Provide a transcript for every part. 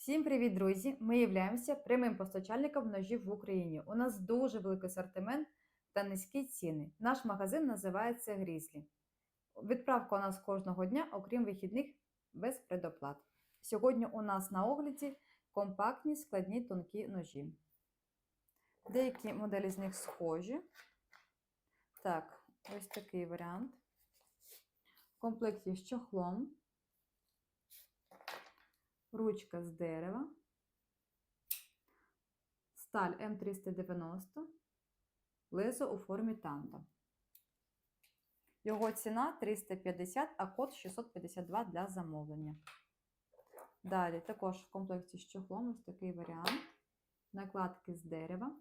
Всім привіт, друзі! Ми являємося прямим постачальником ножів в Україні. У нас дуже великий асортимент та низькі ціни. Наш магазин називається Грізлі. Відправка у нас кожного дня, окрім вихідних, без предоплат. Сьогодні у нас на огляді компактні складні тонкі ножі. Деякі моделі з них схожі. Так, ось такий варіант. В комплекті з чохлом. Ручка з дерева, сталь М390, лезо у формі танто. Його ціна 350, а код 652 для замовлення. Далі також в комплекті з чохлом ось такий варіант. Накладки з дерева.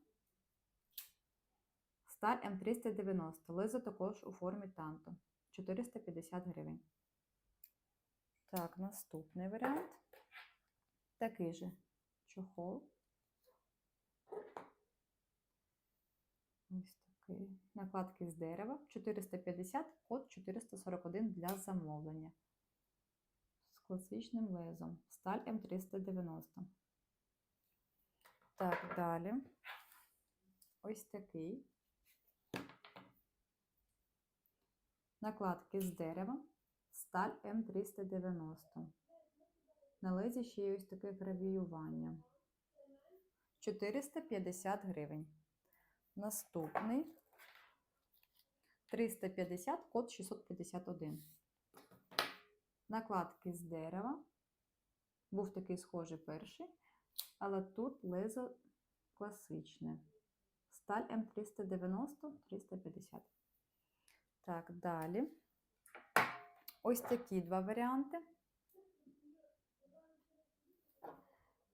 Сталь М390. Лезо також у формі танто. 450 гривень. Так, наступний варіант. Такий же чохол. Ось такий. Накладки з дерева. 450, код 441 для замовлення. З класичним лезом. Сталь М390. Так, далі. Ось такий. Накладки з дерева. Сталь М390. На лезі ще є ось таке гравіювання. 450 гривень. Наступний 350, код 651. Накладки з дерева. Був такий схожий перший, але тут лезо класичне. Сталь М390, 350. Так, далі. Ось такі два варіанти.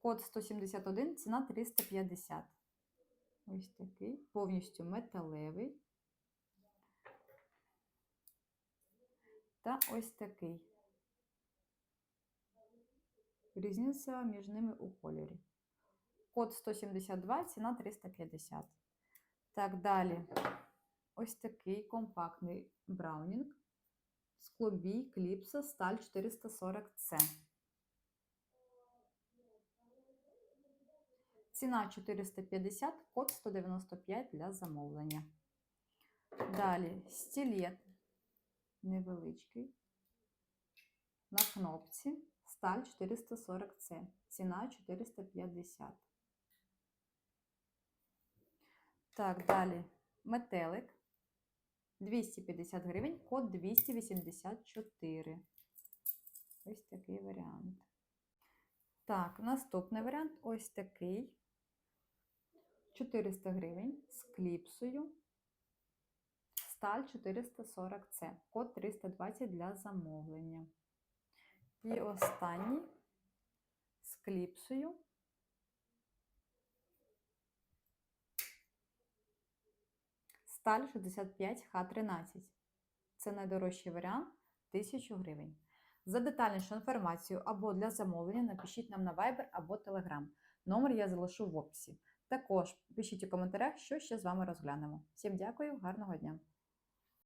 Код 171, ціна 350. Ось такий, повністю металевий. Та ось такий. Різниця між ними у кольорі. Код 172, ціна 350. Так, далі. Ось такий компактний браунінг. Склобій, кліпса, сталь 440C. Ціна 450, код 195 для замовлення. Далі стілет невеличкий. На кнопці сталь 440C. Ціна 450. Так, далі метелик 250 гривень, код 284. Ось такий варіант. Так, наступний варіант ось такий. 400 гривень з кліпсою. Сталь 440C. Код 320 для замовлення. І останній з кліпсою. Сталь 65Х13. Це найдорожчий варіант 1000 гривень. За детальнішу інформацію або для замовлення напишіть нам на Viber або Telegram. Номер я залишу в описі. Також пишіть у коментарях, що ще з вами розглянемо. Всім дякую, гарного дня!